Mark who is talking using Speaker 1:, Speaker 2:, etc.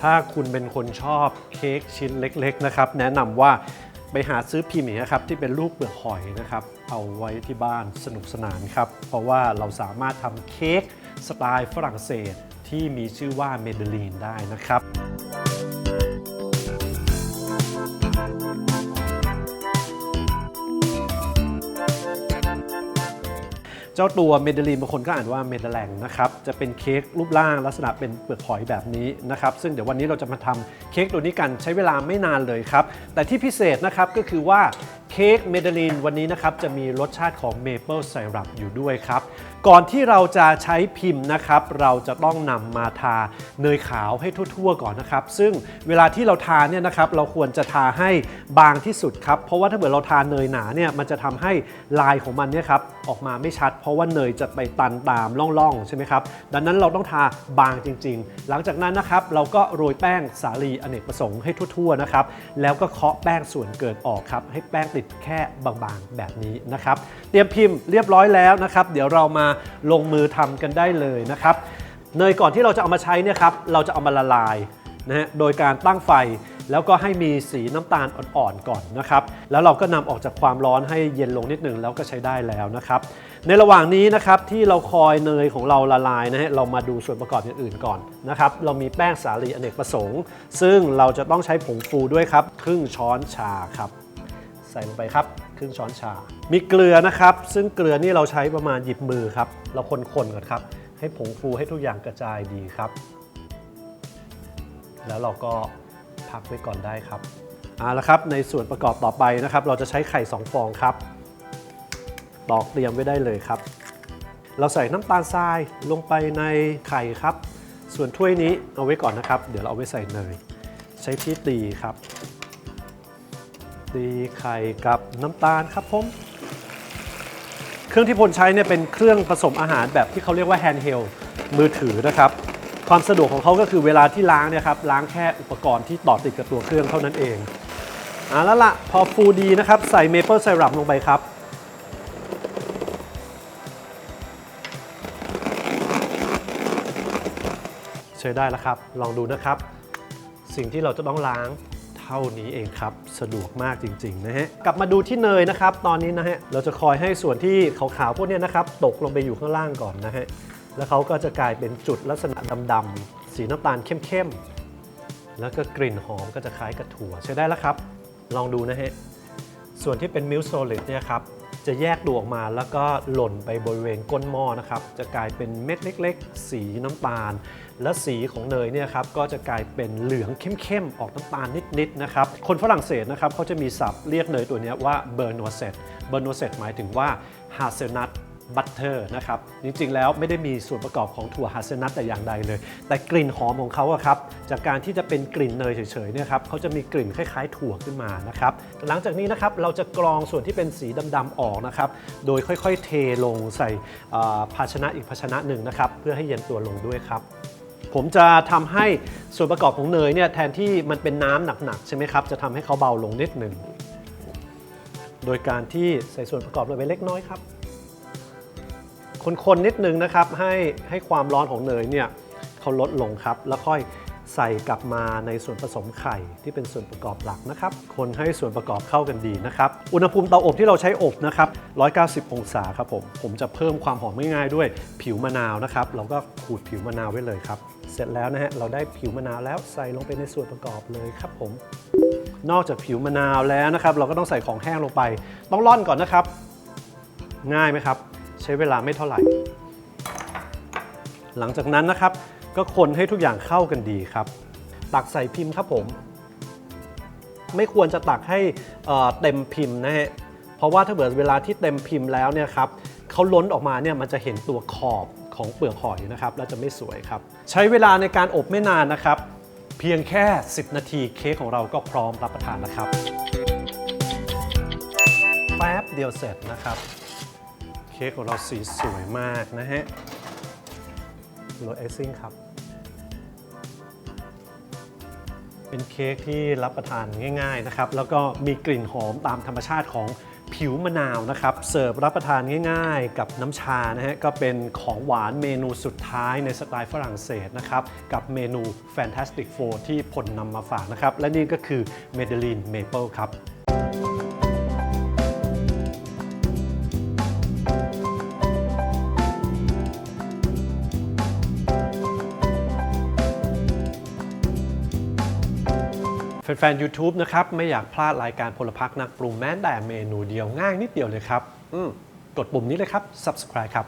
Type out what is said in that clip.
Speaker 1: ถ้าคุณเป็นคนชอบเค้กชิ้นเล็กๆนะครับแนะนำว่าไปหาซื้อพิมพ์นะครับที่เป็นรูปเปลือกหอยนะครับ เอาไว้ที่บ้านสนุกสนานครับ เพราะว่าเราสามารถทำเค้กสไตล์ฝรั่งเศสที่มีชื่อว่าเมเดลีนได้นะครับ จ้าตัวเมเดลีนบางคนก็อ่านว่าเมเดแลงนะครับจะเป็นเค้กรูปร่างลักษณะเป็นเปลือกหอยแบบนี้นะครับซึ่งเดี๋ยววันนี้เราจะมาทำเค้กตัวนี้กันใช้เวลาไม่นานเลยครับแต่ที่พิเศษนะครับก็คือว่า เค้กเมเดลีนวันนี้นะครับจะมีรสชาติของเมเปิลไซรัปอยู่ด้วยครับ ก่อนที่เราจะใช้พิมพ์นะครับ เราจะต้องนำมาทาเนยขาวให้ทั่วๆก่อนนะครับ ซึ่งเวลาที่เราทาเนี่ยนะครับเราควรจะทาให้บางที่สุดครับ เพราะว่าถ้าเกิดเราทาเนยหนาเนี่ยมันจะทำให้ลายของมันเนี่ยครับออกมาไม่ชัด เพราะว่าเนยจะไปตันตามร่องๆใช่ไหมครับดังนั้นเราต้องทาบางจริง ๆ หลังจากนั้นนะครับเราก็โรยแป้งสาลีอเนกประสงค์ให้ทั่วๆนะครับแล้วก็เคาะแป้งส่วนเกินออกครับให้แป้งติดแค่บางๆแบบนี้นะครับ เตรียมพิมพ์เรียบร้อยแล้วนะครับ เดี๋ยวเรามาลงมือทำกันได้เลยนะครับ เนยก่อนที่เราจะเอามาใช้เนี่ยครับ เราจะเอามาละลายนะฮะ โดยการตั้งไฟแล้วก็ให้มีสีน้ำตาลอ่อนๆก่อนนะครับ แล้วเราก็นำออกจากความร้อนให้เย็นลงนิดหนึ่งแล้วก็ใช้ได้แล้วนะครับ ในระหว่างนี้นะครับที่เราคอยเนยของเราละลายนะฮะเรามาดูส่วนประกอบอย่างอื่นก่อนนะครับ เรามีแป้งสาลีอเนกประสงค์ ซึ่งเราจะต้องใช้ผงฟูด้วยครับ ครึ่งช้อนชาครับ ใส่ลงไปครับครึ่งช้อนชา มีเกลือนะครับ ซึ่งเกลือนี่เราใช้ประมาณหยิบมือครับ เราคนๆก่อนครับ ให้ผงฟูให้ทุกอย่างกระจายดีครับ แล้วเราก็พักไว้ก่อนได้ครับเอาละครับ ในส่วนประกอบต่อไปนะครับ เราจะใช้ไข่ 2 ฟองครับ ตอกเตรียมไว้ได้เลยครับ เราใส่น้ำตาลทรายลงไปในไข่ครับ ส่วนถ้วยนี้เอาไว้ก่อนนะครับ เดี๋ยวเราเอาไว้ใส่เนย ใช้ที่ตีครับ ตีไข่กับน้ำตาลครับผมเครื่องที่พลใช้เนี่ยเป็นเครื่องผสมอาหารแบบที่เขาเรียกว่าแฮนด์เฮลมือถือนะครับ ความสะดวกของเขาก็คือเวลาที่ล้างเนี่ยครับล้างแค่อุปกรณ์ที่ต่อติดกับตัวเครื่องเท่านั้นเองอ่าแล้วละพอฟูดีนะครับ ใส่เมเปิลไซรัปลงไปครับใช้ได้แล้วครับ ลองดูนะครับ สิ่งที่เราจะต้องล้าง ท่านี้เองครับ สะดวกมากจริงๆนะฮะ กลับมาดูที่เนยนะครับ ตอนนี้นะฮะ เราจะคอยให้ส่วนที่ขาวๆพวกนี้นะครับ ตกลงไปอยู่ข้างล่างก่อนนะฮะ แล้วเขาก็จะกลายเป็นจุดลักษณะดำๆสีน้ำตาลเข้มๆ แล้วก็กลิ่นหอมก็จะคล้ายกับถั่วใช้ได้แล้วครับ ลองดูนะฮะ ส่วนที่เป็นมิลโซลิดเนี่ยครับ จะแยกดวออกมาแล้วก็หล่นไปบริเวณก้นหม้อนะครับ จะกลายเป็นเม็ดเล็ก ๆ สีน้ำตาล และสีของเนยเนี่ยครับก็จะกลายเป็นเหลืองเข้มๆออกน้ำตาลนิดๆนะครับ คนฝรั่งเศสนะครับเขาจะมีศัพท์เรียกเนยตัวนี้ว่าเบอร์นัวเซตเบอร์นัวเซตหมายถึงว่าฮาเซลนัท บัตเตอร์นะครับ จริงๆ แล้วไม่ได้มีส่วนประกอบของถั่วฮาเซนัทแต่อย่างใดเลย แต่กลิ่นหอมของเขาอะครับ จากการที่จะเป็นกลิ่นเนยเฉยๆเนี่ยครับเขาจะมีกลิ่นคล้ายๆ ถั่วขึ้นมานะครับ หลังจากนี้นะครับเราจะกรองส่วนที่เป็นสีดำๆออกนะครับ โดยค่อยๆ เทลงใส่ภาชนะอีกภาชนะหนึ่งนะครับ เพื่อให้เย็นตัวลงด้วยครับผมจะทำให้ส่วนประกอบของเนยเนี่ยแทนที่มันเป็นน้ำหนักๆใช่ไหมครับ จะทำให้เขาเบาลงนิดหนึ่ง โดยการที่ใส่ส่วนประกอบลงไปเล็กน้อยครับ คนๆนิดนึงนะครับ ให้ให้ความร้อนของเนยเนี่ยเขาลดลงครับ แล้วค่อยใส่กลับมาในส่วนผสมไข่ที่เป็นส่วนประกอบหลักนะครับ คนให้ส่วนประกอบเข้ากันดีนะครับ อุณหภูมิเตาอบที่เราใช้อบนะครับ 190 องศาครับผม ผมจะเพิ่มความหอมง่ายๆด้วยผิวมะนาวนะครับ เราก็ขูดผิวมะนาวไว้เลยครับ เสร็จแล้วนะฮะ เราได้ผิวมะนาวแล้วใส่ลงไปในส่วนประกอบเลยครับผม นอกจากผิวมะนาวแล้วนะครับ เราก็ต้องใส่ของแห้งลงไป ต้องร่อนก่อนนะครับ ง่ายไหมครับ ใช้เวลาไม่เท่าไหร่ หลังจากนั้นนะครับ ก็คนให้ทุกอย่างเข้ากันดีครับ ตักใส่พิมพ์ครับผม ไม่ควรจะตักให้เเต็มพิมพ์นะฮะเพราะว่าถ้าเกิดเวลาที่เต็มพิมพ์แล้วเนี่ยครับเขาล้นออกมาเนี่ยมันจะเห็นตัวขอบของเปลือกหอยนะครับแล้วจะไม่สวยครับ ใช้เวลาในการอบไม่นานนะครับ เพียงแค่ 10 นาทีเค้กของเราก็พร้อมรับประทานแล้วครับแป๊บเดียวเสร็จนะครับ ค้กของเราสีสวยมากนะฮะโรยไอซิ่งครับ เป็นเค้กที่รับประทานง่าย ๆนะครับ แล้วก็มีกลิ่นหอมตามธรรมชาติของผิวมะนาวนะครับ เสิร์ฟรับประทานง่ายๆ กับน้ำชานะฮะ ก็เป็นของหวานเมนูสุดท้ายในสไตล์ฝรั่งเศสนะครับ กับเมนู Fantastic Four ที่พลนำมาฝากนะครับ และนี่ก็คือ Medellin Maple ครับ แฟนๆ YouTube นะครับ ไม่อยากพลาดรายการพลพักนักปรุงแม้แต่เมนูเดียวง่ายนิดเดียวเลยครับ อืมกดปุ่มนี้เลยครับ subscribe ครับ